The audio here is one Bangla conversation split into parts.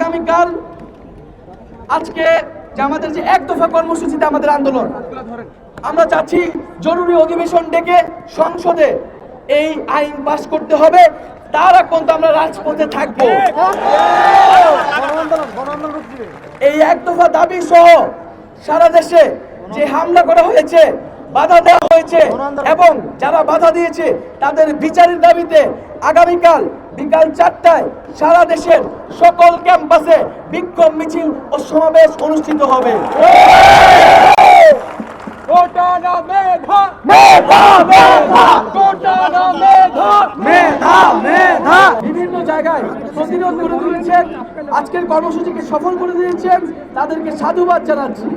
আগামীকাল আজকে যে আমাদের যে এক দফা কর্মসূচিতে আমাদের আন্দোলন, আমরা চাচ্ছি জরুরি অধিবেশন ডেকে সংসদে এই আইন পাশ করতে হবে। তার পর্যন্ত আমরা রাজপথে থাকব। এই এক দফা দাবি সহ সারা দেশে যে হামলা করা হয়েছে বাধা দেওয়া হয়েছে এবং যারা বাধা দিয়েছে তাদের বিচারের দাবিতে আগামীকাল বিকাল চারটায় সারা দেশের সকল ক্যাম্পাসে বিক্ষোভ মিছিল ও সমাবেশ অনুষ্ঠিত হবে। বিভিন্ন জায়গায় প্রতিরোধ করে তুলেছেন আজকের কর্মসূচিকে সফল করে দিয়েছেন, তাদেরকে সাধুবাদ জানাচ্ছি।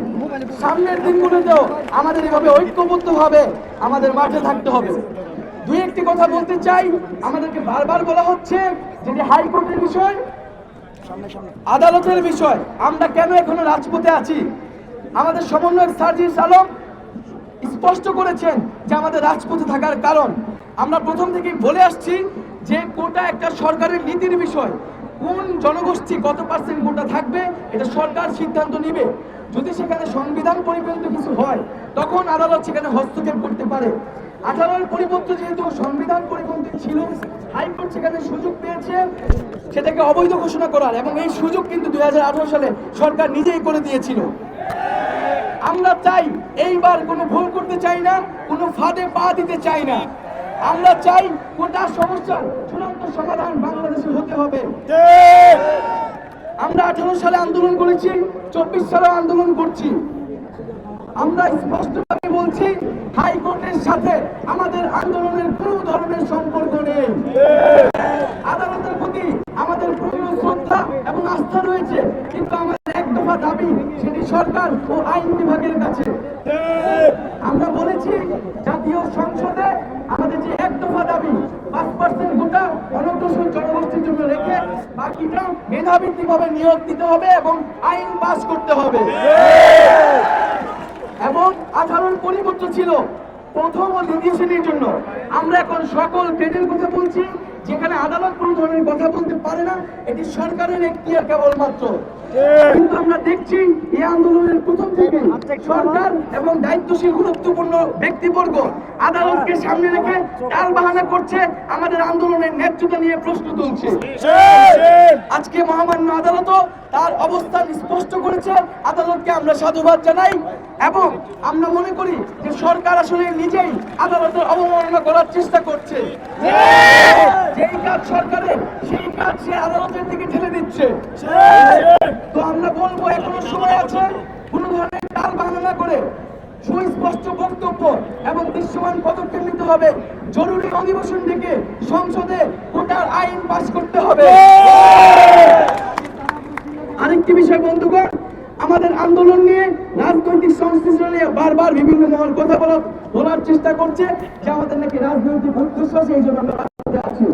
সামনের দিনগুলোতেও আমাদের এভাবে ঐক্যবদ্ধভাবে আমাদের মাঠে থাকতে হবে। দুই একটি কথা বলতে চাই, আমাদেরকে বারবার বলা হচ্ছে যেটি হাইকোর্টের বিষয়, আদালতের বিষয়। আমরা কেন এখনও রাজপথে আছি? আমাদের সমন্বয়ক সার্জিস আলম স্পষ্ট করেছেন যে আমাদের রাজপথে থাকার কারণ। আমরা প্রথম থেকেই বলে আসছি যে কোটা একটা সরকারের নীতির বিষয়। কোন জনগোষ্ঠী কত পার্সেন্ট কোটা থাকবে, এটা সরকার সিদ্ধান্ত নেবে। যদি সেখানে সংবিধান পরিপন্থী কিছু হয়, তখন আদালত সেখানে হস্তক্ষেপ করতে পারে। আঠারোর পরিবর্তন যেহেতু সংবিধান পরিপন্থী ছিল, হাইকোর্ট সেখানে সুযোগ পেয়েছে, সেটাকে অবৈধ ঘোষণা করার। এবং এই সুযোগ কিন্তু দুই হাজার আঠারো সালে সরকার নিজেই করে দিয়েছিল। আমরা চাই, এইবার কোনো ভুল করতে চাই না, কোনো ফাঁদে পা দিতে চাই না। আমরা চাই গোটা সমস্যার চূড়ান্ত সমাধান বাংলাদেশে হতে হবে। আমরা আঠারো সালে আন্দোলন করেছি, চব্বিশ সালে আন্দোলন করছি। আমরা স্পষ্টভাবে বলছি, হাইকোর্টের সাথে আমাদের আন্দোলনের কোনো ধরনের সম্পর্ক নেই। আদালতের প্রতি আমাদের প্রচুর শ্রদ্ধা এবং আস্থা রয়েছে, কিন্তু আমাদের এক দফা দাবি, সেটি সরকার ও আইন বিভাগের কাছে। আমরা বলেছি, জাতীয় সংসদে আমাদের যে এক দফা দাবি পাঁচ পার্সেন্ট গোটা অনগ্রসর জনগোষ্ঠীর জন্য রেখে বাকিটা ভাবে নিয়োগ দিতে হবে এবং আইন পাস করতে হবে। এবং আচরণ পরিবর্তন ছিল প্রথম ও দ্বিতীয় শ্রেণির জন্য। আমরা এখন সকল গ্রেডের কথা বলছি, যেখানে আদালত কোনো ধরনের কথা বলতে পারে না। এটি সরকারের এখতিয়ার কেবলমাত্র। কিন্তু আমরা দেখছি এই আন্দোলনের প্রথম থেকে সরকার এবং দায়িত্বশীল গুরুত্বপূর্ণ ব্যক্তিবর্গ আদালতকে সামনে রেখে টাল বাহানা করছে, আমাদের আন্দোলনের ন্যায্যতা নিয়ে প্রশ্ন তুলছে। আজকে মহামান্য আদালতও তার অবস্থান স্পষ্ট করেছে। আদালতকে আমরা সাধুবাদ জানাই এবং আমরা মনে করি যে সরকার আসলে নিজেই আদালতের অবমাননা করার চেষ্টা করছে। যেই কাজ সরকারের সেই কাজ সে আদালতের দিকে ঠেলে দিচ্ছে। তো আমরা বলব, এখনও সময় আছে। বাহানা করে সুস্পষ্ট বক্তব্য এবং দৃশ্যমান পদক্ষেপ নিতে হবে। জরুরি অধিবেশন থেকে সংসদে কোটার আইন পাশ করতে হবে। আরেকটি বিষয়, বন্ধুগণ, আমাদের আন্দোলন নিয়ে রাজনৈতিক সংশ্লিষ্ট নিয়ে বারবার বিভিন্ন মহল কথা বলা বলার চেষ্টা করছে যে আমাদের নাকি রাজনৈতিক উদ্দেশ্য এই জন্য আমরা আছি।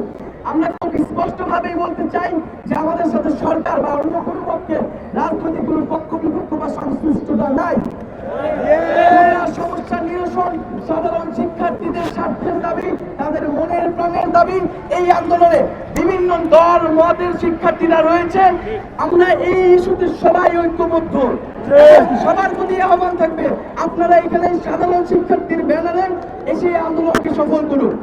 আমরা খুব স্পষ্ট ভাবেই বলতে চাই যে আমাদের সাথে সরকার বা অন্য কোনো পক্ষে রাজনৈতিক কোনো পক্ষ বিপক্ষ বা সংশ্লিষ্টতা নাই। সাধারণ শিক্ষার্থীদের স্বার্থের দাবি, তাদের মনের প্রাণের দাবি, এই আন্দোলনে বিভিন্ন দল মতের শিক্ষার্থীরা রয়েছে। আমরা এই ইস্যুতে সবাই ঐক্যবদ্ধ। সবার প্রতি আহ্বান থাকবে, আপনারা এখানে সাধারণ শিক্ষার্থীর ব্যানারে এসে আন্দোলনকে সফল করুন।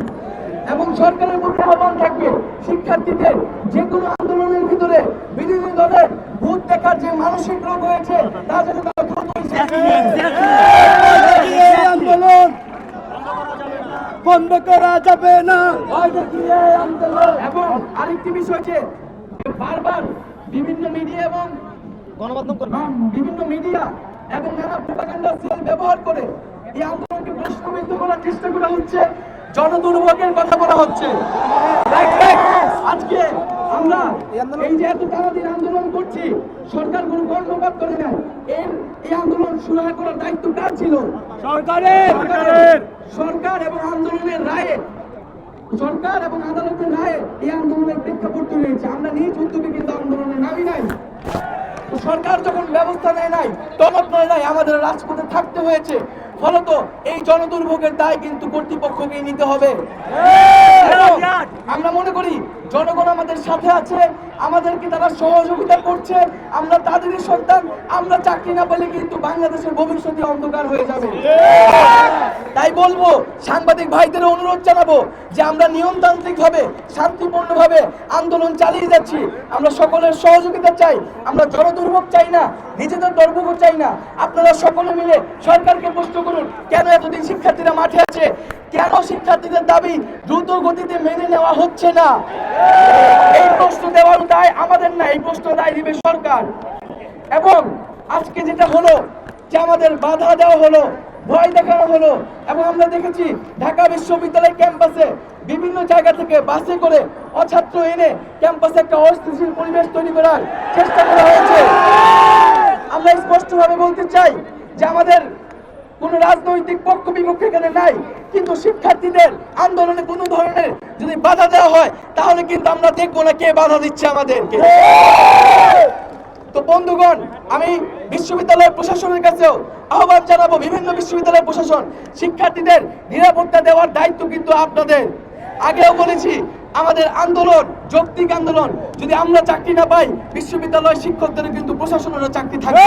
এবং সরকারের প্রতি আহ্বান থাকবে শিক্ষার্থীদের যে কোনো আন্দোলনের ভিতরে বিরোধী দলের ভূত দেখার যে মানসিক রোগ হয়েছে তা যেন তারা দ্রুতই ছেড়ে দেয়। এই আন্দোলন বন্ধ করা যাবে না। এবং আরেকটি বিষয় যে বারবার বিভিন্ন মিডিয়া এবং গণমাধ্যম বিভিন্ন মিডিয়া এবং নানা প্রোপাগান্ডা সেল ব্যবহার করে এই আন্দোলনকে প্রশ্নবিদ্ধ করার চেষ্টা করা হচ্ছে জনদুর্ভোগের কথা বলা হচ্ছে। আজকে আমরা এই যে এত দিন আন্দোলন করছি সরকার কোনো কর্ণপাত করে না শুরু করার দায়িত্ব কার ছিল? সরকারের! সরকার এবং আন্দোলনের রায়ে। সরকার এবং আদালতের রায়ে এই আন্দোলনের প্রেক্ষাপট তৈরি হয়েছে আমরা নিজ উদ্যোগে কিন্তু আন্দোলনে নামি নাই। সরকার যখন ব্যবস্থা নেয় নাই তলব নেয় নাই আমাদের রাজপথে থাকতে হয়েছে। ফলত এই জনদুর্ভোগের দায় কিন্তু কর্তৃপক্ষকে নিতে হবে। এবং আমরা মনে করি। জনগণ আমাদের সাথে আছে, আমাদেরকে তারা সহযোগিতা করছে। আমরা তাদেরই সন্তান, আমরা চাকরি না পেলে কিন্তু বাংলাদেশের ভবিষ্যতে অন্ধকার হয়ে যাবে। তাই বলব, সাংবাদিক ভাইদের অনুরোধ জানাব যে আমরা নিয়মতান্ত্রিক ভাবে শান্তিপূর্ণ ভাবে আন্দোলন চালিয়ে যাচ্ছি। আমরা সকলের সহযোগিতা চাই, আমরা জনদুর্ভোগ চাই না, নিজেদের দুর্ভোগ চাই না। আপনারা সকলে মিলে সরকারকে প্রশ্ন করুন, কেন এতদিন শিক্ষার্থীরা মাঠে আছে? কেন শিক্ষার্থীদের দাবি দ্রুত গতিতে মেনে নেওয়া হচ্ছে না? এই প্রশ্ন দেওয়ার দায় আমাদের না, এই প্রশ্ন দায় দিবে সরকার। এবং আজকে যেটা হলো যে আমাদের বাধা দেওয়া হলো, ভয় দেখানো হলো, এবং আমরা দেখেছি ঢাকা বিশ্ববিদ্যালয় ক্যাম্পাসে বিভিন্ন জায়গা থেকে বাসে করে অছাত্র এনে ক্যাম্পাসে একটা অস্থিতিশীল পরিবেশ তৈরি করার চেষ্টা করা হয়েছে। আমরা স্পষ্টভাবে বলতে চাই যে আমাদের কোন রাজনৈতিক পক্ষ বিপক্ষ এখানে নাই। কিন্তু শিক্ষার্থীদের আন্দোলনে কোনো ধরনের যদি বাধা দেওয়া হয়, তাহলে কিন্তু আমরা দেখব না কে বাধা দিচ্ছে আমাদেরকে। তো বন্ধুগণ, আমি বিশ্ববিদ্যালয় প্রশাসনের কাছেও আহ্বান জানাব, বিভিন্ন বিশ্ববিদ্যালয় প্রশাসন, শিক্ষার্থীদের নিরাপত্তা দেওয়ার দায়িত্ব কিন্তু আপনাদের। আগেও বলেছি, আমাদের আন্দোলন, যৌক্তিক আন্দোলন, যদি আমরা চাকরি না পাই বিশ্ববিদ্যালয় শিক্ষকদের কিন্তু প্রশাসনেরও চাকরি থাকবে।